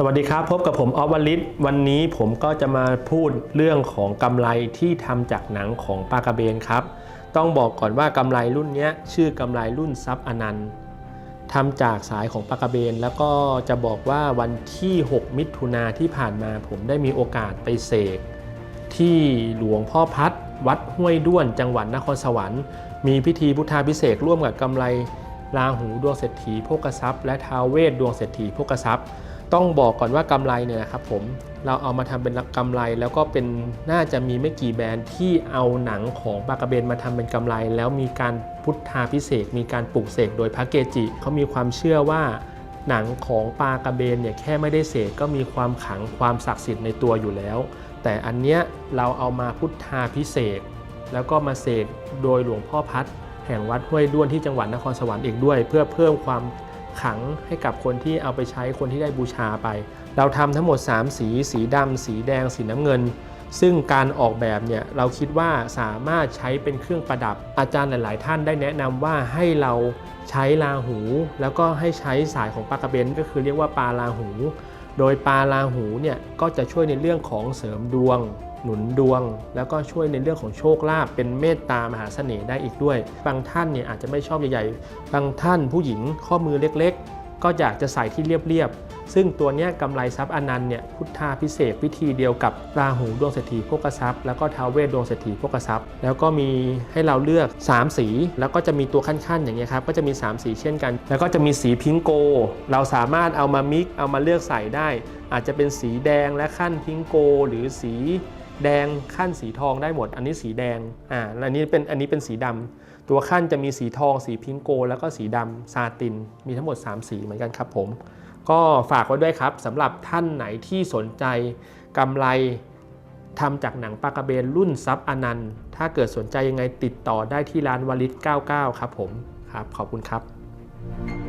สวัสดีครับ พบกับผมออฟวลิตวันนี้ผมก็จะมาพูดเรื่องของกำไรที่ทำจากหนังของปลากระเบนครับ ต้องบอกก่อนว่ากำไรรุ่นนี้ชื่อกำไรรุ่นซับอนันต์ทำจากสายของปลากระเบน แล้วก็จะบอกว่าวันที่ 6 มิถุนาที่ผ่านมาผมได้มีโอกาสไปเสกที่หลวงพ่อพัดวัดห้วยด้วนจังหวัดนครสวรรค์ มีพิธีพุทธาพิเศษร่วมกับกำไรราหูดวงเศรษฐีโภกทรัพย์ และท้าวเวสดวงเศรษฐีโภกทรัพย์ ต้องบอกก่อนว่ากำไรเนี่ยครับผมเราเอามาทำเป็นกำไรแล้วก็เป็นน่าจะมีไม่กี่แบรนด์ที่เอาหนังของปลากระเบนมาทำเป็นกำไร แล้วมีการพุทธาพิเศษมีการปลูกเสกโดยพระเกจิเขามีความเชื่อว่าหนังของปลากระเบนเนี่ยแค่ไม่ได้เสกก็มีความขังความศักดิ์สิทธิ์ในตัวอยู่แล้ว แต่อันเนี้ยเราเอามาพุทธาพิเศษแล้วก็มาเสกโดยหลวงพ่อพัดแห่งวัดห้วยด้วนที่จังหวัดนครสวรรค์อีกด้วย เพื่อเพิ่มความ ขังให้กับคนที่เอาไปใช้คนที่ได้บูชาไป เราทำทั้งหมด 3 สี สีดำสีแดง สีน้ำเงิน ซึ่งการออกแบบเนี่ยเราคิดว่าสามารถใช้เป็นเครื่องประดับ อาจารย์หลาย ๆ ท่านได้แนะนำว่าให้เราใช้ลาหู แล้วก็ให้ใช้สายของปลากระเบนก็คือเรียกว่าปลาลาหู โดยปลาลาหูเนี่ยก็จะช่วยในเรื่องของเสริมดวง หนุนดวง แล้วก็ช่วยในเรื่องของโชคลาภเป็นเมตตามหาเสน่ห์ได้อีกด้วย บางท่านเนี่ยอาจจะไม่ชอบใหญ่ๆ บางท่านผู้หญิงข้อมือเล็กๆ ก็อยากจะใส่ที่เรียบๆ ซึ่งตัวเนี้ยกำไรทรัพย์อนันต์เนี่ยพุทธาพิเศษวิธีเดียวกับราหูดวงเศรษฐีโภกทรัพย์ แล้วก็ท้าวเวสดวงเศรษฐีโภกทรัพย์ แล้วก็มีให้เราเลือก 3 สี แล้วก็จะมีตัวขั้นๆ อย่างเงี้ยครับก็จะมี 3 สีเช่นกัน แล้วก็จะมีสีพิงโก เราสามารถเอามามิกเอามาเลือกใส่ได้ อาจจะเป็นสีแดงและขั้นพิงโก หรือสี แดงขั้นสีทองได้หมด อันนี้สีแดงอ่าอันนี้เป็นอันนี้เป็นสีดำตัวขั้นจะมีสีทอง สีพิงโก แล้วก็สีดำซาติน มีทั้งหมด 3 สีเหมือนกันครับผม ก็ฝากไว้ด้วยครับสำหรับท่านไหนที่สนใจกำไรทำจากหนังปลากระเบนรุ่นซับอนันต์ ถ้าเกิดสนใจยังไงติดต่อได้ที่ร้านวลิต99 ครับผม ครับ ขอบคุณครับ